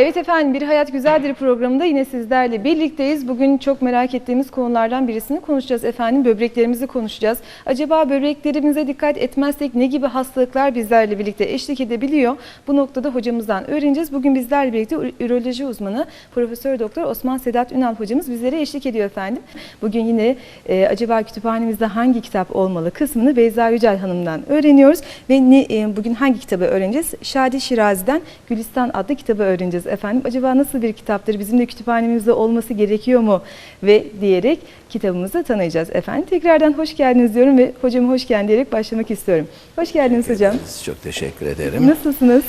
Evet efendim Bir Hayat Güzeldir programında yine sizlerle birlikteyiz. Bugün çok merak ettiğimiz konulardan birisini konuşacağız efendim. Böbreklerimizi konuşacağız. Acaba böbreklerimize dikkat etmezsek ne gibi hastalıklar bizlerle birlikte eşlik edebiliyor? Bu noktada hocamızdan öğreneceğiz. Bugün bizlerle birlikte ür- üroloji uzmanı Profesör Doktor Osman Sedat Ünal hocamız bizlere eşlik ediyor efendim. Bugün yine e, acaba kütüphanemizde hangi kitap olmalı kısmını Beyza Yücel Hanım'dan öğreniyoruz. Ve ne, e, bugün hangi kitabı öğreneceğiz? Şadi Şirazi'den Gülistan adlı kitabı öğreneceğiz efendim. Acaba nasıl bir kitaptır? Bizim de kütüphanemizde olması gerekiyor mu? Ve diyerek kitabımızı tanıyacağız efendim. Tekrardan hoş geldiniz diyorum ve hocama hoş geldin diyerek başlamak istiyorum. Hoş geldiniz hocam. Çok teşekkür ederim. Nasılsınız?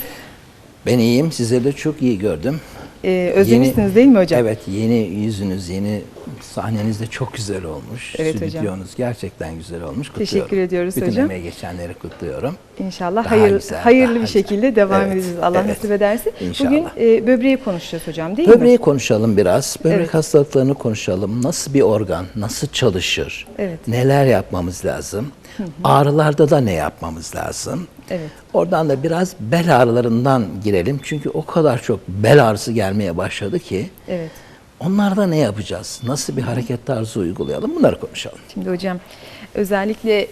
Ben iyiyim. Sizleri de çok iyi gördüm. Ee, özlemişsiniz Yeni- değil mi hocam? Evet, yeni yüzünüz, yeni sahneniz de çok güzel olmuş. Evet hocam. Stüdyonuz gerçekten güzel olmuş. Kutluyorum. Teşekkür ediyoruz Bütün hocam. emeği geçenleri kutluyorum. İnşallah Daha hayır, güzel, hayırlı bir güzel. şekilde devam Evet, edeceğiz. Allah evet. nasip ederse. İnşallah. Bugün e, böbreği konuşacağız hocam değil mi? Böbreği konuşalım biraz. Böbrek Evet. hastalıklarını konuşalım. Nasıl bir organ, nasıl çalışır, Evet. neler yapmamız lazım, ağrılarda da ne yapmamız lazım. Evet. Oradan da biraz bel ağrılarından girelim. Çünkü o kadar çok bel ağrısı gelmeye başladı ki Evet. onlarda ne yapacağız? Nasıl bir hareket tarzı uygulayalım? Bunları konuşalım. Şimdi hocam özellikle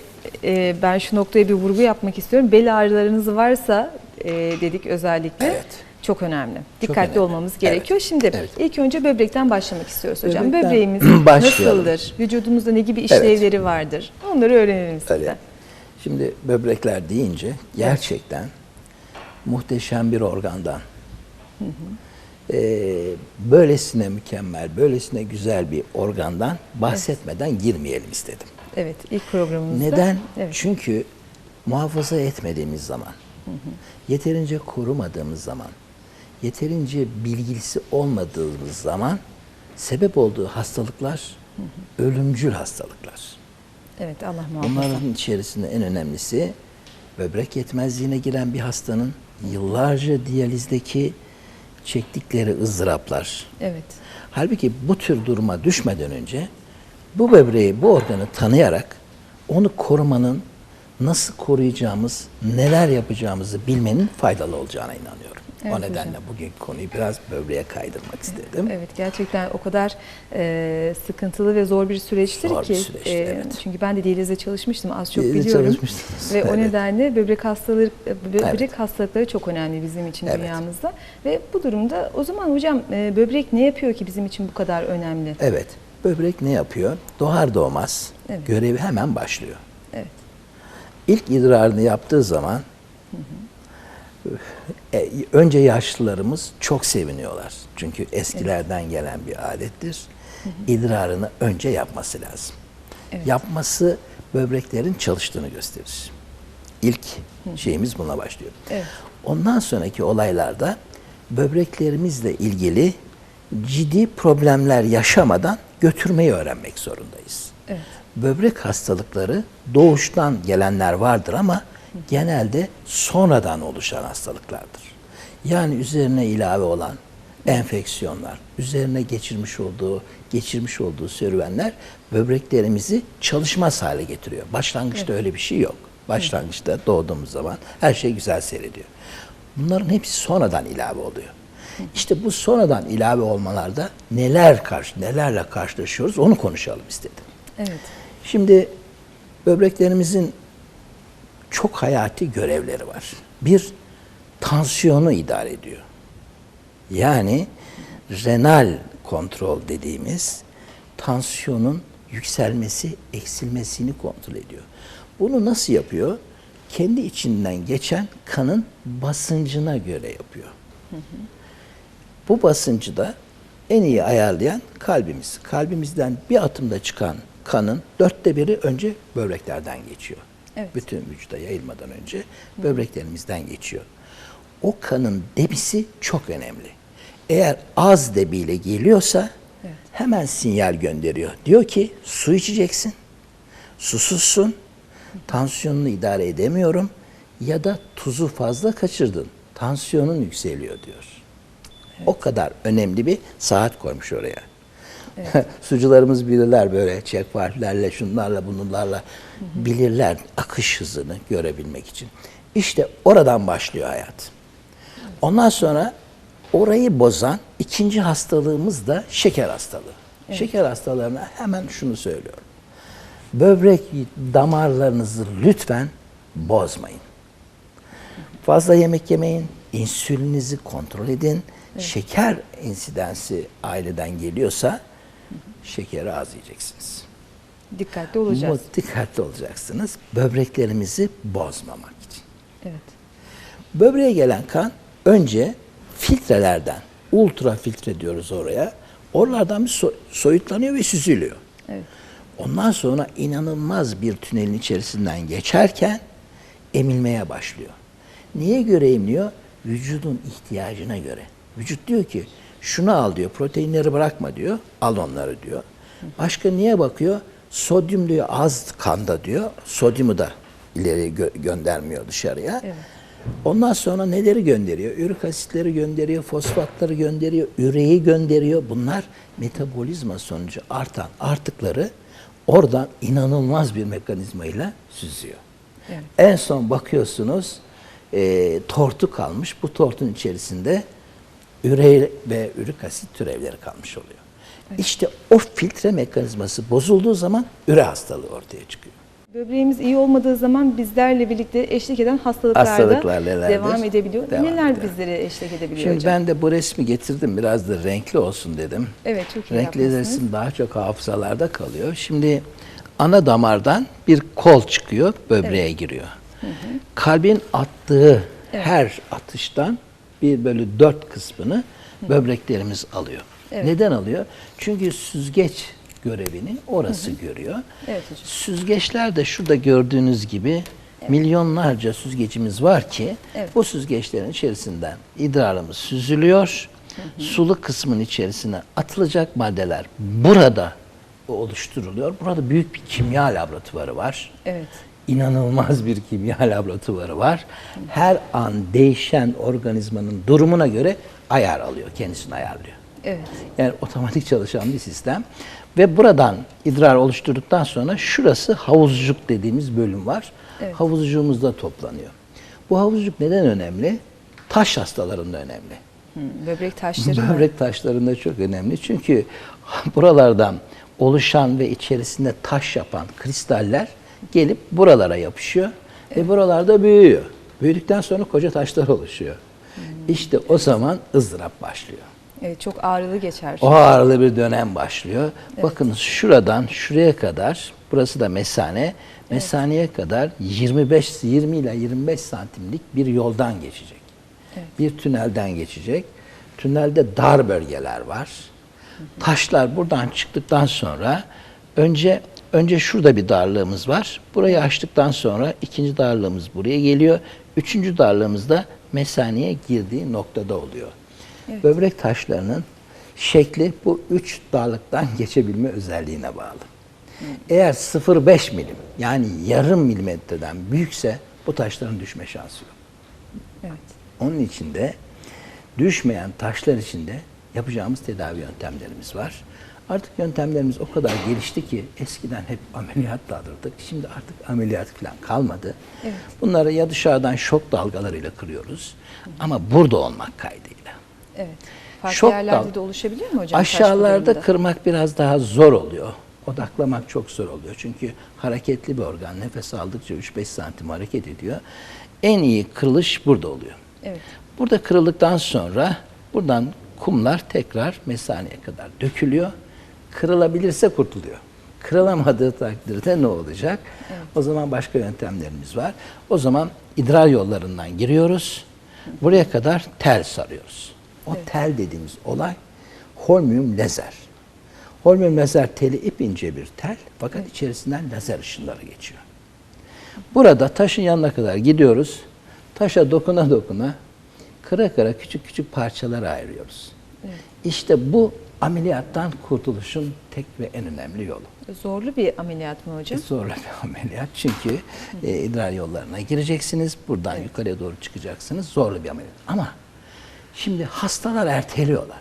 e, ben şu noktaya bir vurgu yapmak istiyorum. Bel ağrılarınız varsa e, dedik özellikle. Evet. Çok önemli. Çok Dikkatli önemli. olmamız gerekiyor. Evet. Şimdi Evet. ilk önce böbrekten başlamak istiyoruz hocam. Böbrekten Böbreğimiz nasıldır? Vücudumuzda ne gibi işlevleri vardır? Onları öğrenelim sizden. Öyle. Şimdi böbrekler deyince gerçekten muhteşem bir organdan eee, böylesine mükemmel, böylesine güzel bir organdan bahsetmeden girmeyelim istedim. Evet, ilk programımızda. Neden? Evet. Çünkü muhafaza etmediğimiz zaman, yeterince korumadığımız zaman, yeterince bilgisi olmadığımız zaman sebep olduğu hastalıklar ölümcül hastalıklar. Evet, Allah muhafaza. Bunların içerisinde en önemlisi böbrek yetmezliğine giren bir hastanın yıllarca diyalizdeki çektikleri ızdıraplar. Evet. Halbuki bu tür duruma düşmeden önce bu böbreği, bu organı tanıyarak onu korumanın nasıl koruyacağımız, neler yapacağımızı bilmenin faydalı olacağına inanıyorum. Evet o nedenle bugünkü konuyu biraz böbreğe kaydırmak istedim. Evet gerçekten o kadar e, sıkıntılı ve zor bir süreçtir Zor bir ki. süreçti, e, evet. Çünkü ben de diyalizde çalışmıştım az çok Diyalizde biliyorum. çalışmıştınız, Ve o evet. nedenle böbrek hastalığı böbrek Evet. hastalıkları çok önemli bizim için Evet. dünyamızda. Ve bu durumda o zaman hocam e, böbrek ne yapıyor ki bizim için bu kadar önemli? Evet, böbrek ne yapıyor? Doğar doğmaz Evet. görevi hemen başlıyor. Evet. İlk idrarını yaptığı zaman e, önce yaşlılarımız çok seviniyorlar. Çünkü eskilerden gelen bir adettir. İdrarını önce yapması lazım. Evet. Yapması böbreklerin çalıştığını gösterir. İlk şeyimiz buna başlıyor. Evet. Ondan sonraki olaylarda böbreklerimizle ilgili ciddi problemler yaşamadan götürmeyi öğrenmek zorundayız. Evet. Böbrek hastalıkları doğuştan gelenler vardır ama genelde sonradan oluşan hastalıklardır. Yani üzerine ilave olan enfeksiyonlar, üzerine geçirmiş olduğu geçirmiş olduğu serüvenler böbreklerimizi çalışmaz hale getiriyor. Başlangıçta öyle bir şey yok. Başlangıçta doğduğumuz zaman her şey güzel seyrediyor. Bunların hepsi sonradan ilave oluyor. İşte bu sonradan ilave olmalarda neler karşı nelerle karşılaşıyoruz onu konuşalım istedim. Evet. Şimdi böbreklerimizin çok hayati görevleri var. Bir, tansiyonu idare ediyor. Yani renal kontrol dediğimiz tansiyonun yükselmesi, eksilmesini kontrol ediyor. Bunu nasıl yapıyor? Kendi içinden geçen kanın basıncına göre yapıyor. Bu basıncı da en iyi ayarlayan kalbimiz. Kalbimizden bir atımda çıkan kanın dörtte biri önce böbreklerden geçiyor. Evet. Bütün vücuda yayılmadan önce böbreklerimizden geçiyor. O kanın debisi çok önemli. Eğer az debiyle geliyorsa Evet. hemen sinyal gönderiyor. Diyor ki su içeceksin, susuzsun, tansiyonunu idare edemiyorum ya da tuzu fazla kaçırdın, tansiyonun yükseliyor diyor. O kadar önemli bir saat koymuş oraya. Sucularımız bilirler böyle çek harflerle, şunlarla, bunlarla bilirler akış hızını görebilmek için. İşte oradan başlıyor hayat. Ondan sonra Orayı bozan ikinci hastalığımız da şeker hastalığı. Şeker hastalarına hemen şunu söylüyorum. Böbrek damarlarınızı lütfen bozmayın. Fazla yemek yemeyin, insülinizi kontrol edin. Şeker insidensi aileden geliyorsa şekeri az yiyeceksiniz. Dikkatli olacağız. Dikkatli olacaksınız. Böbreklerimizi bozmamak için. Evet. Böbreğe gelen kan önce filtrelerden, ultra filtre diyoruz oraya. Oralardan bir so- soyutlanıyor ve süzülüyor. Evet. Ondan sonra inanılmaz bir tünelin içerisinden geçerken emilmeye başlıyor. Niye göre emiliyor? Vücudun ihtiyacına göre. Vücut diyor ki şunu al diyor, proteinleri bırakma diyor, al onları diyor. Başka niye bakıyor? Sodyum diyor az kanda diyor, sodyumu da ileri gö- göndermiyor dışarıya. Evet. Ondan sonra neleri gönderiyor? Ürik asitleri gönderiyor, fosfatları gönderiyor, üreyi gönderiyor. Bunlar metabolizma sonucu artan artıkları oradan inanılmaz bir mekanizmayla süzüyor. Evet. En son bakıyorsunuz e, tortu kalmış. Bu tortun içerisinde üre ve ürik asit türevleri kalmış oluyor. İşte o filtre mekanizması bozulduğu zaman üre hastalığı ortaya çıkıyor. Böbreğimiz iyi olmadığı zaman bizlerle birlikte eşlik eden hastalıklar da Hastalıklar nelerdir? devam edebiliyor. Devam Neler ediyor. bizlere eşlik edebiliyor Şimdi hocam? ben de bu resmi getirdim. Biraz da renkli olsun dedim. Evet çok iyi Renkli resim daha çok hafızalarda kalıyor. Şimdi ana damardan bir kol çıkıyor, böbreğe giriyor. Kalbin attığı her atıştan bir bölü dört kısmını böbreklerimiz alıyor. Evet. Neden alıyor? Çünkü süzgeç görevini orası görüyor. Evet hocam. Süzgeçler de şurada gördüğünüz gibi milyonlarca süzgecimiz var ki Evet. bu süzgeçlerin içerisinden idrarımız süzülüyor. Sulu kısmın içerisine atılacak maddeler burada oluşturuluyor. Burada büyük bir kimya laboratuvarı var. Evet. İnanılmaz bir kimya laboratuvarı var. Her an değişen organizmanın durumuna göre ayar alıyor, kendisini ayarlıyor. Evet. Yani otomatik çalışan bir sistem. Ve buradan idrar oluşturduktan sonra şurası havuzcuk dediğimiz bölüm var. Evet. Havuzcuğumuzda toplanıyor. Bu havuzcuk neden önemli? Taş hastalarında önemli. Hı, böbrek taşları mı? Böbrek taşlarında çok önemli. Çünkü buralardan oluşan ve içerisinde taş yapan kristaller gelip buralara yapışıyor ve buralarda büyüyor. Büyüdükten sonra koca taşlar oluşuyor. İşte o zaman ızdırap başlıyor. Evet, çok ağrılı geçer. O ağırlı bir dönem başlıyor. Bakın şuradan şuraya kadar, burası da mesane, mesaneye kadar 25 20 ile 25 santimlik bir yoldan geçecek. Bir tünelden geçecek. Tünelde dar bölgeler var. Taşlar buradan çıktıktan sonra önce önce şurada bir darlığımız var. Burayı açtıktan sonra ikinci darlığımız buraya geliyor. Üçüncü darlığımız da mesaneye girdiği noktada oluyor. Böbrek taşlarının şekli bu üç darlıktan geçebilme özelliğine bağlı. Eğer 0,5 milim yani yarım milimetreden büyükse bu taşların düşme şansı yok. Evet. Onun için de düşmeyen taşlar için de yapacağımız tedavi yöntemlerimiz var. Artık yöntemlerimiz o kadar gelişti ki eskiden hep ameliyat alırdık. Şimdi artık ameliyat falan kalmadı. Evet. Bunları ya dışarıdan şok dalgalarıyla kırıyoruz ama burada olmak kaydıyla. Evet. Farklı Şok yerlerde de oluşabilir mi hocam? Aşağılarda kırmak biraz daha zor oluyor. Odaklamak çok zor oluyor. Çünkü hareketli bir organ. Nefes aldıkça 3-5 santim hareket ediyor. En iyi kırılış burada oluyor. Evet. Burada kırıldıktan sonra buradan kumlar tekrar mesaneye kadar dökülüyor. Kırılabilirse kurtuluyor. Kırılamadığı takdirde ne olacak? O zaman başka yöntemlerimiz var. O zaman idrar yollarından giriyoruz. Buraya kadar tel sarıyoruz. O tel dediğimiz olay holmium lazer. Holmium lazer teli ip ince bir tel fakat içerisinden lazer ışınları geçiyor. Burada taşın yanına kadar gidiyoruz. Taşa dokuna dokuna kıra kıra küçük küçük parçalara ayırıyoruz. İşte bu ameliyattan kurtuluşun tek ve en önemli yolu. Zorlu bir ameliyat mı hocam? Zorla bir ameliyat çünkü e, idrar yollarına gireceksiniz. Buradan yukarıya doğru çıkacaksınız. Zorlu bir ameliyat. Ama şimdi hastalar erteliyorlar.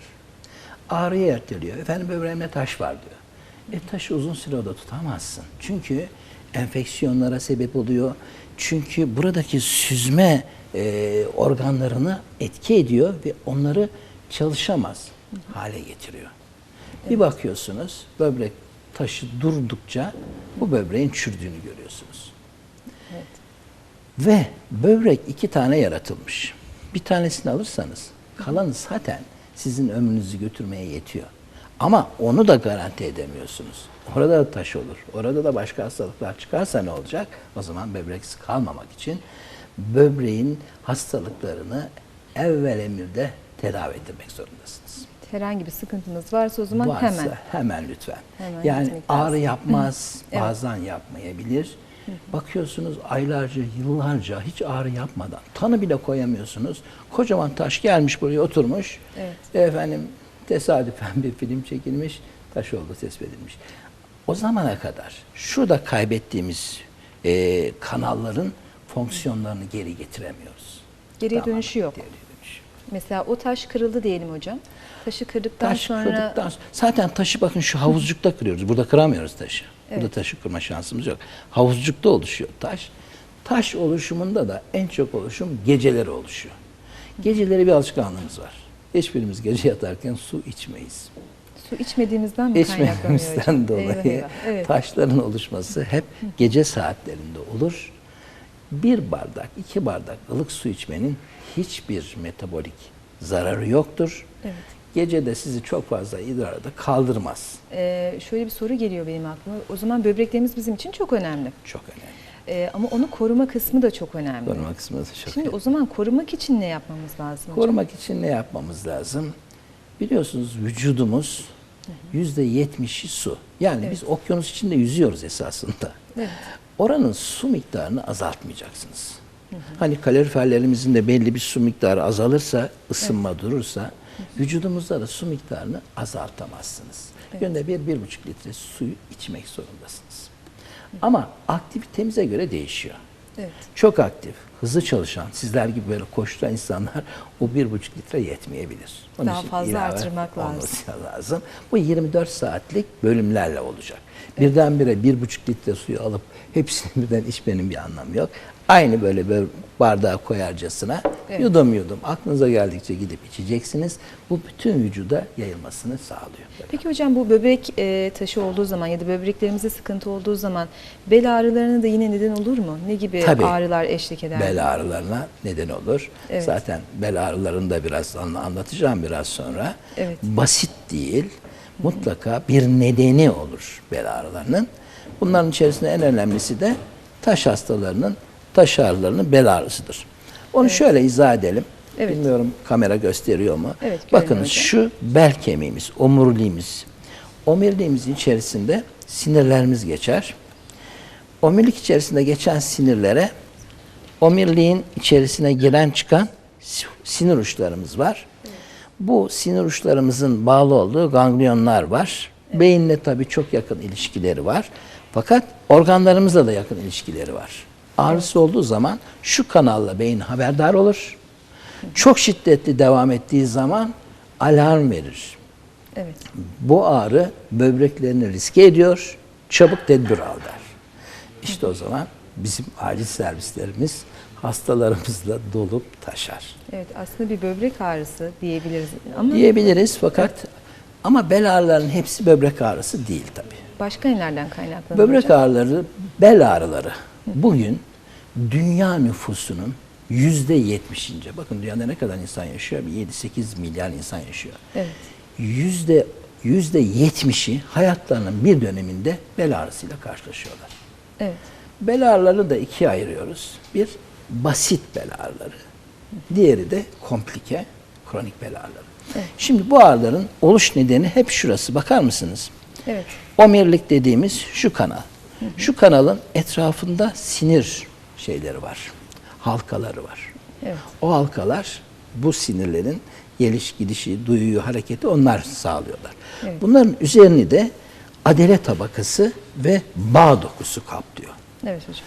Ağrıyı erteliyor. Efendim böbreğimde taş var diyor. E taşı uzun süre orada tutamazsın. Çünkü enfeksiyonlara sebep oluyor. Çünkü buradaki süzme e, organlarını etki ediyor ve onları çalışamaz hale getiriyor. Bir bakıyorsunuz böbrek taşı durdukça bu böbreğin çürdüğünü görüyorsunuz. Ve böbrek iki tane yaratılmış. Bir tanesini alırsanız kalanı zaten sizin ömrünüzü götürmeye yetiyor. Ama onu da garanti edemiyorsunuz. Orada da taş olur. Orada da başka hastalıklar çıkarsa ne olacak? O zaman böbreksiz kalmamak için böbreğin hastalıklarını evvel emirde tedavi ettirmek zorundasınız. Herhangi bir sıkıntınız varsa o zaman Varsa hemen. hemen lütfen. Hemen yani ağrı yapmaz, Evet. bazen yapmayabilir. Bakıyorsunuz aylarca, yıllarca hiç ağrı yapmadan tanı bile koyamıyorsunuz. Kocaman taş gelmiş buraya oturmuş. Evet. Efendim tesadüfen bir film çekilmiş, taş oldu tespit edilmiş. O zamana kadar şurada kaybettiğimiz e, kanalların fonksiyonlarını geri getiremiyoruz. Geriye dönüşü yok. Geri. Mesela o taş kırıldı diyelim hocam. Taşı kırdıktan Taş sonra kırdıktan zaten taşı bakın şu havuzcukta kırıyoruz. Burada kıramıyoruz taşı. Burada Evet. taşı kırma şansımız yok. Havuzcukta oluşuyor taş. Taş oluşumunda da en çok oluşum geceleri oluşuyor. Geceleri bir alışkanlığımız var. Hiçbirimiz gece yatarken su içmeyiz. su içmediğimizden mi? İçmememizden dolayı Eyvah, eyvah. Evet. taşların oluşması hep gece saatlerinde olur. Bir bardak, iki bardak ılık su içmenin hiçbir metabolik zararı yoktur. Evet. Gece de sizi çok fazla idrarda kaldırmaz. Ee, şöyle bir soru geliyor benim aklıma. O zaman böbreklerimiz bizim için çok önemli. Çok önemli. Ee, ama onu koruma kısmı da çok önemli. Koruma kısmı da çok Şimdi önemli. o zaman korumak için ne yapmamız lazım hocam? Korumak için ne yapmamız lazım? Biliyorsunuz vücudumuz yüzde yetmişi su. Yani biz okyanus içinde yüzüyoruz esasında. Evet. Oranın su miktarını azaltmayacaksınız. Hani kaloriferlerimizin de belli bir su miktarı azalırsa, ısınma durursa, vücudumuzda da su miktarını azaltamazsınız. Günde bir, bir buçuk litre suyu içmek zorundasınız. Ama aktivitemize göre değişiyor. Evet. Çok aktif, hızlı çalışan, sizler gibi böyle koşturan insanlar o bir buçuk litre yetmeyebilir. Daha fazla artırmak lazım. lazım. Bu 24 saatlik bölümlerle olacak. Birdenbire bir buçuk litre suyu alıp hepsini birden içmenin bir anlamı yok. Aynı böyle bir bardağa koyarcasına Evet. yudum yudum aklınıza geldikçe gidip içeceksiniz. Bu bütün vücuda yayılmasını sağlıyor. Peki hocam bu böbrek e, taşı olduğu zaman ya da böbreklerimizde sıkıntı olduğu zaman bel ağrılarına da yine neden olur mu? Ne gibi Tabii. ağrılar eşlik eder? bel ağrılarına neden olur. Evet. Zaten bel ağrılarını da biraz anla- anlatacağım biraz sonra. Evet. Basit değil, mutlaka bir nedeni olur bel ağrılarının. Bunların içerisinde en önemlisi de taş hastalarının, taş ağrılarının bel ağrısıdır. Onu şöyle izah edelim. Evet. Bilmiyorum kamera gösteriyor mu? Evet, Bakın şu bel kemiğimiz, omuriliğimiz. Omuriliğimizin içerisinde sinirlerimiz geçer. Omurilik içerisinde geçen sinirlere omuriliğin içerisine giren çıkan si- sinir uçlarımız var. Bu sinir uçlarımızın bağlı olduğu ganglionlar var. Beyinle tabii çok yakın ilişkileri var. Fakat organlarımızla da yakın ilişkileri var. Ağrısı olduğu zaman şu kanalla beyin haberdar olur. Çok şiddetli devam ettiği zaman alarm verir. Evet. Bu ağrı böbreklerini riske ediyor, çabuk tedbir al der. İşte o zaman bizim acil servislerimiz hastalarımızla dolup taşar. Evet aslında bir böbrek ağrısı diyebiliriz ama Diyebiliriz fakat ama bel ağrılarının hepsi böbrek ağrısı değil tabii. başka nelerden kaynaklanıyor Böbrek hocam? ağrıları, bel ağrıları bugün dünya nüfusunun yüzde yetmişince, bakın dünyada ne kadar insan yaşıyor? Bir 7-8 milyar insan yaşıyor. Evet. Yüzde yüzde yetmişi hayatlarının bir döneminde bel ağrısıyla karşılaşıyorlar. Evet. Bel ağrıları da ikiye ayırıyoruz. Bir basit bel ağrıları, diğeri de komplike kronik bel ağrıları. Şimdi bu ağrıların oluş nedeni hep şurası. Bakar mısınız? Evet. Omurilik dediğimiz şu kanal. Şu kanalın etrafında sinir şeyleri var. Halkaları var. Evet. O halkalar bu sinirlerin geliş gidişi, duyuyu, hareketi onlar sağlıyorlar. Evet. Bunların üzerini de adele tabakası ve bağ dokusu kaplıyor. Evet hocam.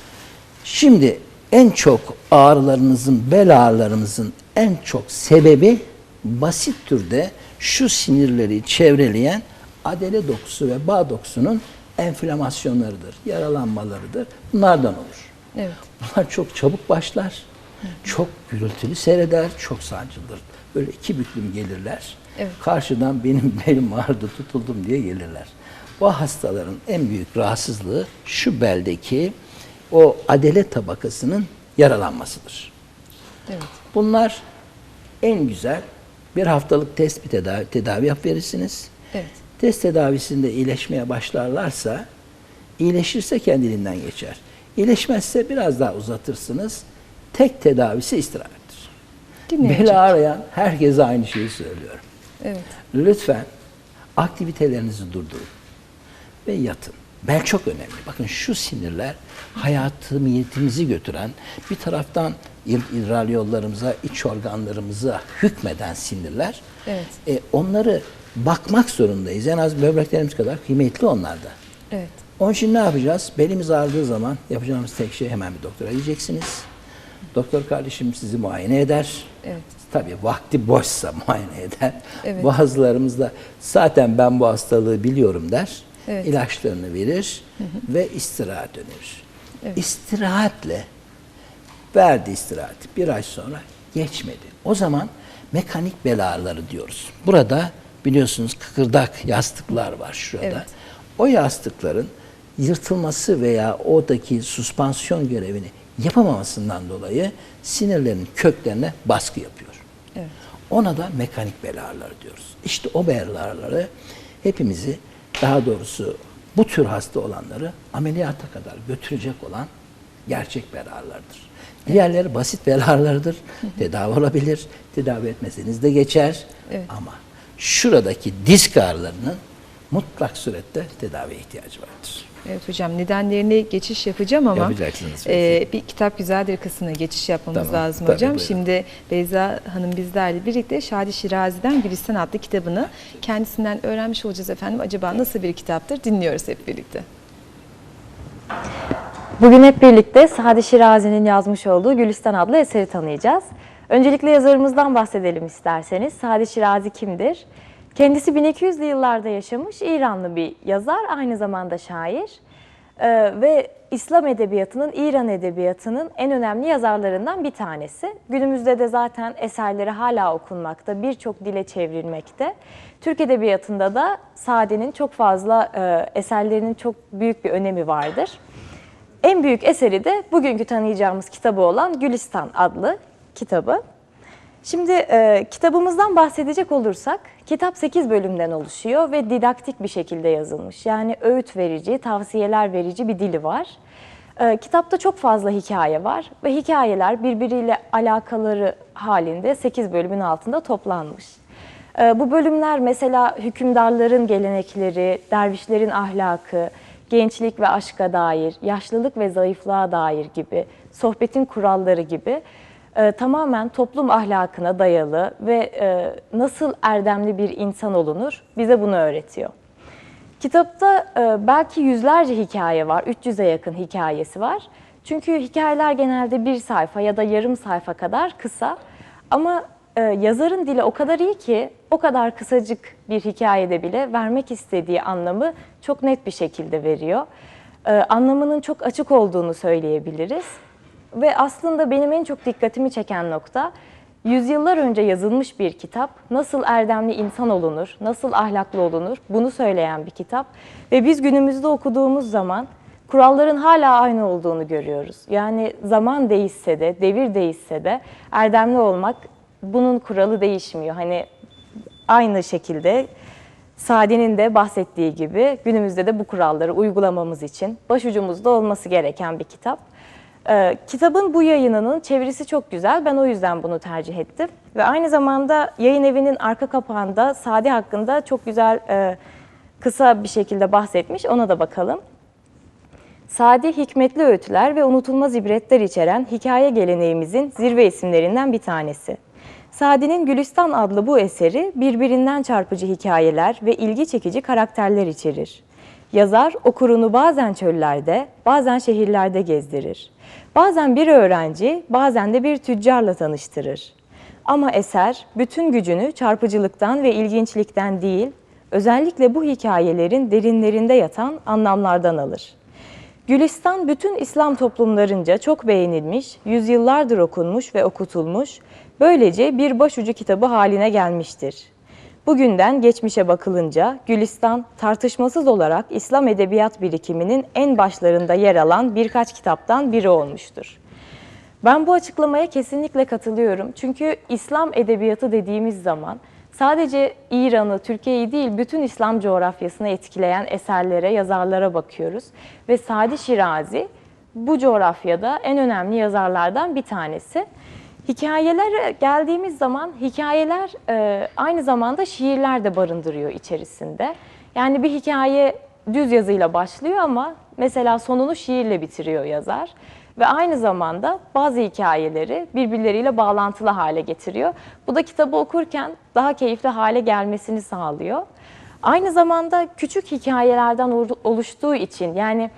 Şimdi en çok ağrılarınızın, bel ağrılarımızın en çok sebebi basit türde şu sinirleri çevreleyen adele dokusu ve bağ dokusunun enflamasyonlarıdır, yaralanmalarıdır. Bunlardan olur. Evet. Bunlar çok çabuk başlar, çok gürültülü seyreder, çok sancılıdır. Böyle iki büklüm gelirler. Evet. Karşıdan benim belim ağrıdı tutuldum diye gelirler. Bu hastaların en büyük rahatsızlığı şu beldeki o adele tabakasının yaralanmasıdır. Evet. Bunlar en güzel bir haftalık test bir tedavi, tedavi yap verirsiniz. Evet. Test tedavisinde iyileşmeye başlarlarsa, iyileşirse kendiliğinden geçer. İyileşmezse biraz daha uzatırsınız. Tek tedavisi istirahattir. Dinleyecek. Beli ağrıyan herkese aynı şeyi söylüyorum. Evet. Lütfen aktivitelerinizi durdurun ve yatın. Bel çok önemli. Bakın şu sinirler hayatımızı götüren, bir taraftan id- idrar yollarımıza, iç organlarımıza hükmeden sinirler. Evet. E, onları bakmak zorundayız. En az böbreklerimiz kadar kıymetli onlar da. Evet. Onun için ne yapacağız? Belimiz ağrıdığı zaman yapacağımız tek şey hemen bir doktora gideceksiniz. Doktor kardeşim sizi muayene eder. Evet. Tabii vakti boşsa muayene eder. Evet. Bazılarımız da zaten ben bu hastalığı biliyorum der. Evet. ilaçlarını verir ve istirahat önerir. Evet. İstirahatle verdi istirahati bir ay sonra geçmedi. O zaman mekanik bel ağrıları diyoruz. Burada biliyorsunuz kıkırdak yastıklar var şurada. Evet. O yastıkların yırtılması veya oradaki suspansiyon görevini yapamamasından dolayı sinirlerin köklerine baskı yapıyor. Evet. Ona da mekanik bel ağrıları diyoruz. İşte o bel ağrıları hepimizi daha doğrusu bu tür hasta olanları ameliyata kadar götürecek olan gerçek bel ağrılarıdır. Diğerleri basit bel ağrılarıdır. Tedavi olabilir. Tedavi etmeseniz de geçer. Evet. Ama şuradaki disk ağrılarının mutlak surette tedaviye ihtiyacı vardır. Evet hocam nedenlerine geçiş yapacağım ama Yapacaksınız e, bir kitap güzeldir kısmına geçiş yapmamız Tamam, lazım tabii, hocam. buyurun. Şimdi Beyza Hanım bizlerle birlikte Şadi Şirazi'den Gülistan adlı kitabını kendisinden öğrenmiş olacağız efendim. Acaba nasıl bir kitaptır dinliyoruz hep birlikte. Bugün hep birlikte Sadi Şirazi'nin yazmış olduğu Gülistan adlı eseri tanıyacağız. Öncelikle yazarımızdan bahsedelim isterseniz. Sadi Şirazi kimdir? Kendisi 1200'lü yıllarda yaşamış İranlı bir yazar, aynı zamanda şair. Ee, ve İslam edebiyatının, İran edebiyatının en önemli yazarlarından bir tanesi. Günümüzde de zaten eserleri hala okunmakta, birçok dile çevrilmekte. Türk edebiyatında da Sadi'nin çok fazla e, eserlerinin çok büyük bir önemi vardır. En büyük eseri de bugünkü tanıyacağımız kitabı olan Gülistan adlı kitabı. Şimdi e, kitabımızdan bahsedecek olursak, kitap 8 bölümden oluşuyor ve didaktik bir şekilde yazılmış. Yani öğüt verici, tavsiyeler verici bir dili var. E, kitapta çok fazla hikaye var ve hikayeler birbiriyle alakaları halinde 8 bölümün altında toplanmış. E, bu bölümler mesela hükümdarların gelenekleri, dervişlerin ahlakı, gençlik ve aşka dair, yaşlılık ve zayıflığa dair gibi, sohbetin kuralları gibi e, tamamen toplum ahlakına dayalı ve e, nasıl erdemli bir insan olunur bize bunu öğretiyor. Kitapta e, belki yüzlerce hikaye var, 300'e yakın hikayesi var. Çünkü hikayeler genelde bir sayfa ya da yarım sayfa kadar kısa. Ama e, yazarın dili o kadar iyi ki o kadar kısacık bir hikayede bile vermek istediği anlamı çok net bir şekilde veriyor. E, anlamının çok açık olduğunu söyleyebiliriz. Ve aslında benim en çok dikkatimi çeken nokta yüzyıllar önce yazılmış bir kitap. Nasıl erdemli insan olunur, nasıl ahlaklı olunur bunu söyleyen bir kitap. Ve biz günümüzde okuduğumuz zaman kuralların hala aynı olduğunu görüyoruz. Yani zaman değişse de, devir değişse de erdemli olmak bunun kuralı değişmiyor. Hani aynı şekilde Sadi'nin de bahsettiği gibi günümüzde de bu kuralları uygulamamız için başucumuzda olması gereken bir kitap. Ee, kitabın bu yayınının çevirisi çok güzel. Ben o yüzden bunu tercih ettim. Ve aynı zamanda yayın evinin arka kapağında Sadi hakkında çok güzel e, kısa bir şekilde bahsetmiş. Ona da bakalım. Sadi hikmetli öğütler ve unutulmaz ibretler içeren hikaye geleneğimizin zirve isimlerinden bir tanesi. Sadi'nin Gülistan adlı bu eseri birbirinden çarpıcı hikayeler ve ilgi çekici karakterler içerir. Yazar okurunu bazen çöllerde, bazen şehirlerde gezdirir. Bazen bir öğrenci, bazen de bir tüccarla tanıştırır. Ama eser bütün gücünü çarpıcılıktan ve ilginçlikten değil, özellikle bu hikayelerin derinlerinde yatan anlamlardan alır. Gülistan bütün İslam toplumlarınca çok beğenilmiş, yüzyıllardır okunmuş ve okutulmuş, böylece bir başucu kitabı haline gelmiştir. Bugünden geçmişe bakılınca Gülistan tartışmasız olarak İslam edebiyat birikiminin en başlarında yer alan birkaç kitaptan biri olmuştur. Ben bu açıklamaya kesinlikle katılıyorum. Çünkü İslam edebiyatı dediğimiz zaman sadece İran'ı, Türkiye'yi değil bütün İslam coğrafyasını etkileyen eserlere, yazarlara bakıyoruz. Ve Sadi Şirazi bu coğrafyada en önemli yazarlardan bir tanesi. Hikayelere geldiğimiz zaman hikayeler e, aynı zamanda şiirler de barındırıyor içerisinde. Yani bir hikaye düz yazıyla başlıyor ama mesela sonunu şiirle bitiriyor yazar. Ve aynı zamanda bazı hikayeleri birbirleriyle bağlantılı hale getiriyor. Bu da kitabı okurken daha keyifli hale gelmesini sağlıyor. Aynı zamanda küçük hikayelerden ol- oluştuğu için yani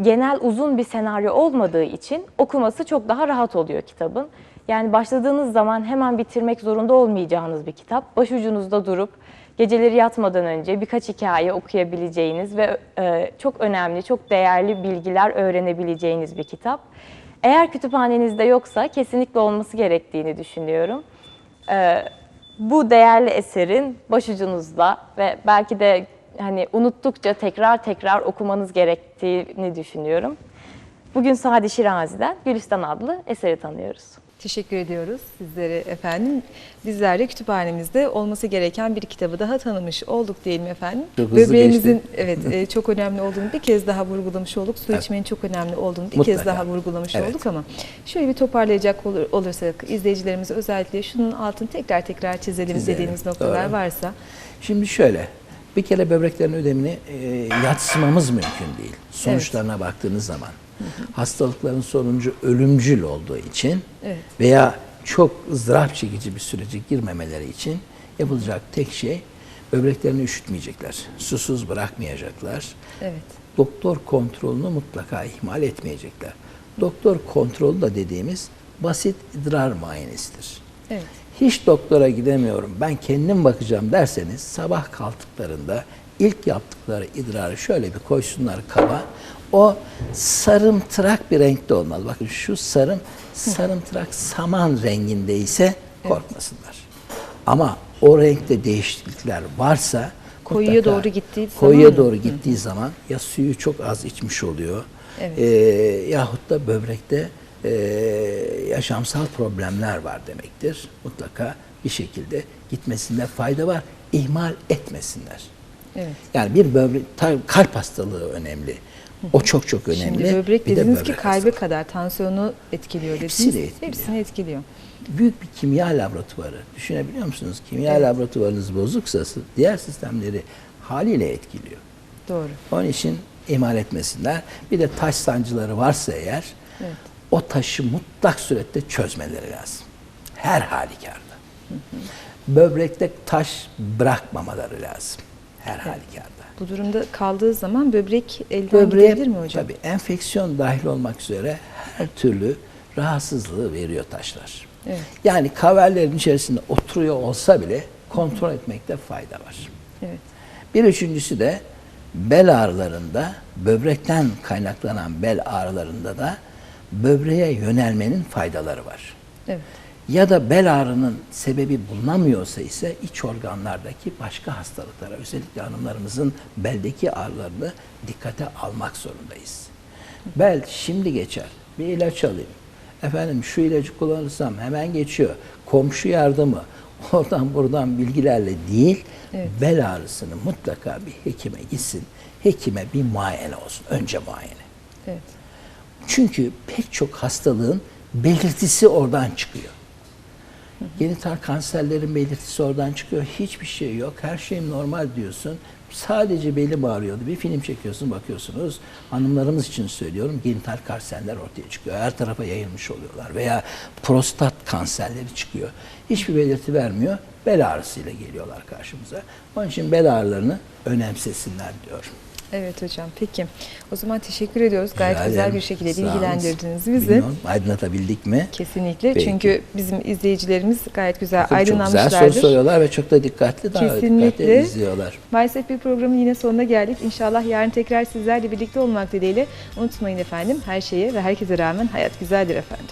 genel uzun bir senaryo olmadığı için okuması çok daha rahat oluyor kitabın. Yani başladığınız zaman hemen bitirmek zorunda olmayacağınız bir kitap. Başucunuzda durup geceleri yatmadan önce birkaç hikaye okuyabileceğiniz ve e, çok önemli, çok değerli bilgiler öğrenebileceğiniz bir kitap. Eğer kütüphanenizde yoksa kesinlikle olması gerektiğini düşünüyorum. E, bu değerli eserin başucunuzda ve belki de hani unuttukça tekrar tekrar okumanız gerektiğini düşünüyorum. Bugün Sadi Şirazi'den Gülistan adlı eseri tanıyoruz. Teşekkür ediyoruz sizlere efendim. Bizler de kütüphanemizde olması gereken bir kitabı daha tanımış olduk diyelim efendim. Çok hızlı Böbreğimizin geçti. evet e, çok önemli olduğunu bir kez daha vurgulamış olduk. Su Evet. içmenin çok önemli olduğunu bir Mutlaka. kez daha vurgulamış Evet. olduk ama şöyle bir toparlayacak olur, olursak izleyicilerimiz özellikle şunun altını tekrar tekrar çizelim, Çizelim, dediğimiz noktalar doğru. varsa. Şimdi şöyle, bir kere böbreklerin ödemini e, yatsımamız mümkün değil. Sonuçlarına baktığınız zaman. Hastalıkların sonucu ölümcül olduğu için Evet. veya çok ızdırap çekici bir sürece girmemeleri için yapılacak tek şey böbreklerini üşütmeyecekler. Susuz bırakmayacaklar. Evet. Doktor kontrolünü mutlaka ihmal etmeyecekler. Doktor kontrolü de dediğimiz basit idrar muayenesidir. Evet. Hiç doktora gidemiyorum ben kendim bakacağım derseniz sabah kalktıklarında ilk yaptıkları idrarı şöyle bir koysunlar kaba. O sarımtırak bir renkte olmalı. Bakın şu sarım sarımtırak saman rengindeyse korkmasınlar. Ama o renkte değişiklikler varsa Koyuya doğru gittiği koyuya zaman doğru gittiği zaman ya suyu çok az içmiş oluyor Evet. e, yahut da böbrekte e, yaşamsal problemler var demektir. Mutlaka bir şekilde gitmesinde fayda var. İhmal etmesinler. Evet. Yani bir böbrek, kalp hastalığı önemli. O çok çok önemli. Şimdi böbrek Bir de dediniz ki böbrek kalbe hastalığı. kadar tansiyonu etkiliyor dediniz. Hepsini etkiliyor. Hepsini etkiliyor. Büyük bir kimya laboratuvarı. Düşünebiliyor musunuz? Kimya laboratuvarınız bozuksa diğer sistemleri haliyle etkiliyor. Doğru. Onun için ihmal etmesinler. Bir de taş sancıları varsa eğer Evet. o taşı mutlak surette çözmeleri lazım. Her halükarda. Böbrekte taş bırakmamaları lazım. Her halükarda. Bu durumda kaldığı zaman böbrek elden Böbreğe gidebilir mi hocam? tabii enfeksiyon dahil olmak üzere her türlü rahatsızlığı veriyor taşlar. Evet. Yani kaverlerin içerisinde oturuyor olsa bile kontrol etmekte fayda var. Evet. Bir üçüncüsü de bel ağrılarında, böbrekten kaynaklanan bel ağrılarında da böbreğe yönelmenin faydaları var. Evet. Ya da bel ağrının sebebi bulunamıyorsa ise iç organlardaki başka hastalıklara, özellikle hanımlarımızın beldeki ağrılarını dikkate almak zorundayız. Bel şimdi geçer, bir ilaç alayım. Efendim şu ilacı kullanırsam hemen geçiyor. Komşu yardımı, oradan buradan bilgilerle değil, Evet. bel ağrısını mutlaka bir hekime gitsin. Hekime bir muayene olsun. Önce muayene. Evet. Çünkü pek çok hastalığın belirtisi oradan çıkıyor. Genital kanserlerin belirtisi oradan çıkıyor. Hiçbir şey yok. Her şey normal diyorsun. Sadece belim ağrıyordu. Bir film çekiyorsun bakıyorsunuz. Hanımlarımız için söylüyorum. Genital kanserler ortaya çıkıyor. Her tarafa yayılmış oluyorlar. Veya prostat kanserleri çıkıyor. Hiçbir belirti vermiyor. Bel ağrısıyla geliyorlar karşımıza. Onun için bel ağrılarını önemsesinler diyorum. Evet hocam. Peki. O zaman teşekkür ediyoruz. Gayet Rica güzel bir şekilde bilgilendirdiniz bizi. Bilmiyorum, aydınlatabildik mi? Kesinlikle. Peki. Çünkü bizim izleyicilerimiz gayet güzel Tabii Çok güzel soru aydınlanmışlardır. soruyorlar ve çok da dikkatli, daha Kesinlikle. dikkatli izliyorlar. Maalesef bir programın yine sonuna geldik. İnşallah yarın tekrar sizlerle birlikte olmak dileğiyle. Unutmayın efendim her şeye ve herkese rağmen hayat güzeldir efendim.